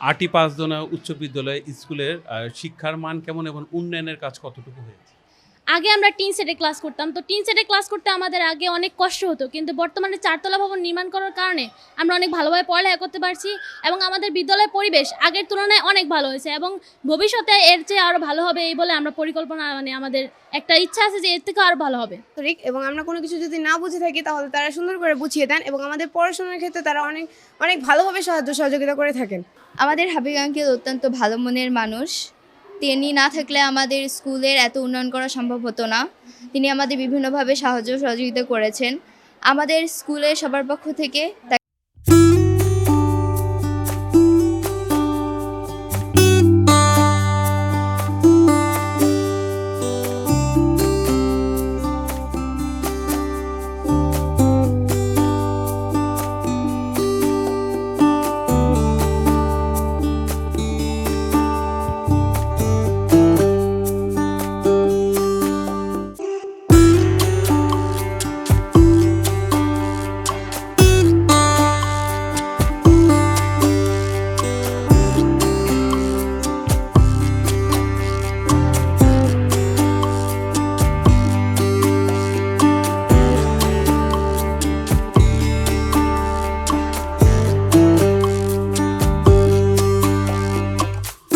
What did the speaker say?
আটি পাঁচদনা উচ্চ বিদ্যালয় স্কুলের শিক্ষার মান কেমন এবং উন্নয়নের কাজ কতটুকু হয়েছে? আগে আমরা টিন সেটে ক্লাস করতাম। তো টিন সেটে ক্লাস করতে আমাদের আগে অনেক কষ্ট হতো। কিন্তু বর্তমানে চারতলা ভবন নির্মাণ করার কারণে আমরা অনেক ভালোভাবে পড়ালেখা করতে পারছি এবং আমাদের বিদ্যালয়ের পরিবেশ আগের তুলনায় অনেক ভালো হয়েছে এবং ভবিষ্যতে এর চেয়ে আরও ভালো হবে এই বলে আমরা পরিকল্পনা মানে আমাদের একটা ইচ্ছা আছে যে এর থেকে আরও ভালো হবে। আন্তরিক এবং আমরা কোনো কিছু যদি না বুঝে থাকি তাহলে তারা সুন্দর করে বুঝিয়ে দেন এবং আমাদের পড়াশোনার ক্ষেত্রে তারা অনেক অনেক ভালোভাবে সাহায্য সহযোগিতা করে থাকেন। আমাদের হাবিব আঙ্কেল অত্যন্ত ভালো মনের মানুষ। তিনি না থাকলে আমাদের স্কুলের এত উন্নয়ন করা সম্ভব হতো না। তিনি আমাদের বিভিন্নভাবে সাহায্য সহযোগিতা করেছেন। আমাদের স্কুলে সবার পক্ষ থেকে